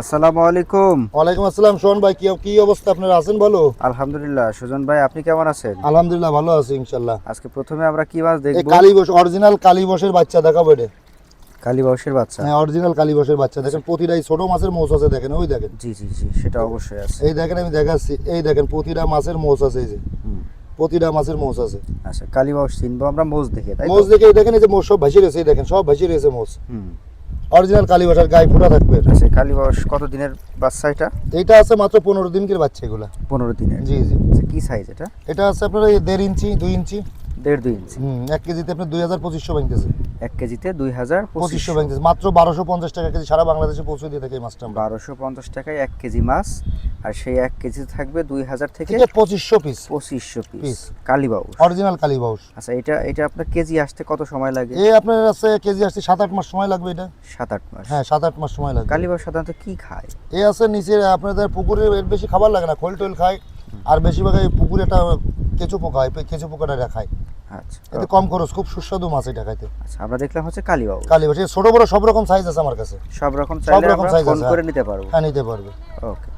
আসসালামু আলাইকুম। ওয়ালাইকুম আসসালাম শোন ভাই কি কি অবস্থা? আপনারা আছেন ভালো? আলহামদুলিল্লাহ। সুজন ভাই আপনি কেমন আছেন? আলহামদুলিল্লাহ ভালো আছি ইনশাল্লাহ। আজকে প্রথমে আমরা কি মাছ দেখব? কালীবস অরিজিনাল কালীবসের বাচ্চা দেখাবো এটা। কালীবাউসের বাচ্চা? হ্যাঁ অরিজিনাল কালীবসের বাচ্চা। দেখেন প্রতিটা এই ছোট মাছের মোষ আছে দেখেন ওই দেখেন। জি জি জি সেটা অবশ্যই আছে। এই দেখেন আমি দেখাচ্ছি। এই দেখেন প্রতিটা মাছের মোষ আছে এই যে। প্রতিটা মাছের মোষ আছে। আচ্ছা কালীবাউস চিনবো আমরা মোজ দেখে তাই? মোষ দেখে এই দেখেন এই যে মোষ সব ভাসি রয়েছে এই দেখেন সব ভাসি রয়েছে মোষ হুম। অরিজিনাল কালীবসের গায়ে ফোটা থাকবে। সেই আচ্ছা কালীবাউস কত দিনের বাচ্চা এটা? এইটা আছে মাত্র পনেরো দিনকের বাচ্চা এগুলা। পনেরো দিনের? জি জি। আচ্ছা, কি সাইজ এটা? এটা আছে আপনার দেড় ইঞ্চি দুই ইঞ্চি। দেড় দুই ইঞ্চি। হুম এক কেজিতে আপনার দুই হাজার পঁচিশশো ভাঙতেছে। এক কেজিতে দুই হাজার পঁচিশশো পঁচিশশো। মাত্র বারোশো পঞ্চাশ টাকা কেজি সারা বাংলাদেশে পৌঁছে দিয়ে থাকে এই মাছটা বারোশো পঞ্চাশ টাকায় এক কেজি মাছ আর সেই এক কেজি থাকবে দুই হাজার থেকে পঁচিশশো পিস পঁচিশশো পিস। কালীবাউস। অরিজিনাল কালীবাউস। আচ্ছা এটা এটা আপনার কেজি আসতে কত সময় লাগে? এই আপনার আছে কেজি আসছে সাত আট মাস সময় লাগবে এটা। সাত আট মাস। হ্যাঁ সাত আট মাস সময় লাগবে। কালীবাউস সাধারণত কি খায়? এই আছে নিচে আপনাদের পুকুরে এর বেশি খাবার লাগে না খোল টোল খায়। আর বেশিরভাগ এই পুকুরে একটা কেঁচু পোকা হয় কেঁচো পোকাটা দেখায় খায়। আচ্ছা। এতে কম খরচ খুব সুস্বাদু মাছ এটা খাইতে। আচ্ছা আমরা দেখলাম হচ্ছে কালিবাউ কালিবাউ ছোট বড় সব রকম সাইজ আছে আমার কাছে। সব রকম সব চাইলে রকম আছে, করে। নিতে পারব। হ্যাঁ নিতে পারবে। ওকে